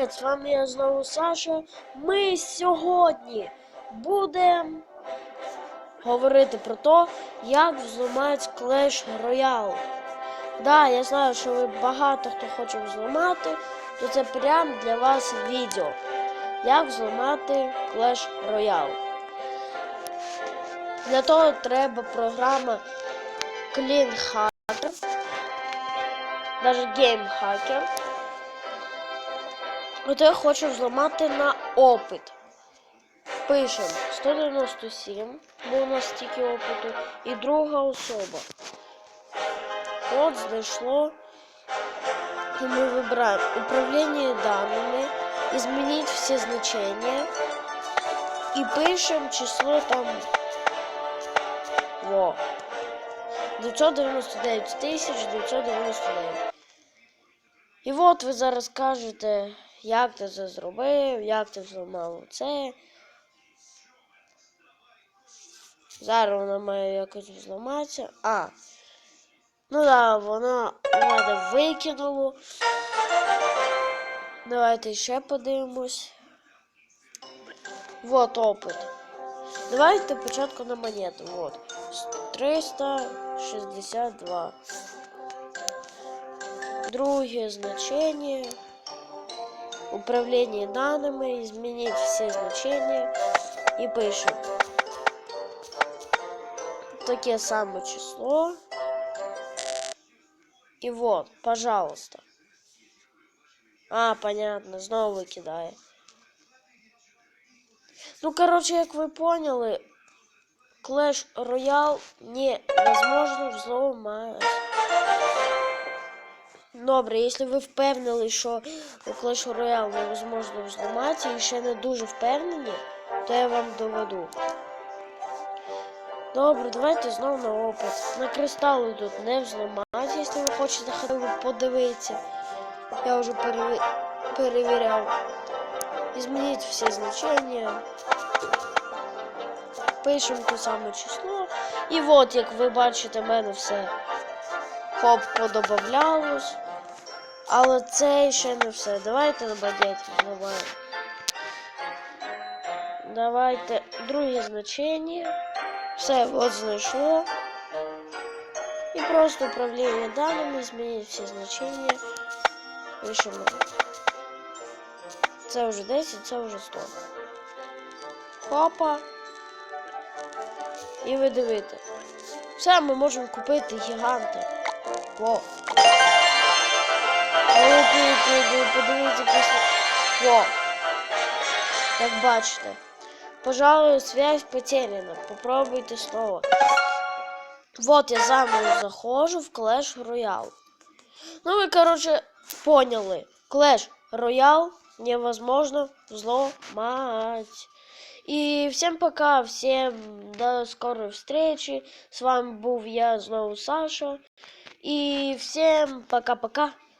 Привіт, з вами я знову Саша. Ми сьогодні будемо говорити про те, як взламати Clash Royale. Да, я знаю, що ви багато хто хоче взламати, то це прям для вас відео. Як взламати Clash Royale. Для того треба програма Clean Hacker, навіть Game Hacker. От я хочу взламати на опит. Пишемо 197, бо у нас стільки опиту, і друга особа. От знайшло. І ми вибираємо управління даними, змінити всі значення. І пишемо число там. Во. 999 тисяч 999. І от ви зараз кажете, як ти це зробив, як ти взламав це. Зараз вона має якось взламатися. А. Ну да, вона мене викинуло. Давайте ще подивимось. Вот опит. Давайте спочатку на монету. Вот. 362. Друге значение. Управление данными. Изменить все значения. И пишем. Таке самое число. И вот, пожалуйста. А, понятно, знову викидає. Ну, короче, як ви поняли, Clash Royale невозможно взломать. Добре, якщо ви впевнили, що у Clash Royale невозможно взламати і ще не дуже впевнені, то я вам доведу. Добре, давайте знову на опит. На кристали тут не взламати, якщо ви хочете б подивитися. Я вже переві... перевіряв. Змініть всі значення. Пишемо те саме число. І от, як ви бачите, в мене все хоп подобавлялось. Але це ще не все. Давайте багеті зламаємо. Давайте друге значення. Все, от знайшло. І просто управління даними, змініть всі значення. Пишемо. Це вже 10, це вже 100. Хопа. І ви дивите. Все, ми можемо купити гіганти. Во. Подивіться. Як бачите. Пожалуй, связь потеряна. Попробуйте снова. Вот я заново захожу в Clash Royale. Ну вы, короче, поняли. Clash Royale невозможно взломать. И всем пока, всем до скорой встречи. С вами был я, снова Саша. И всем пока-пока.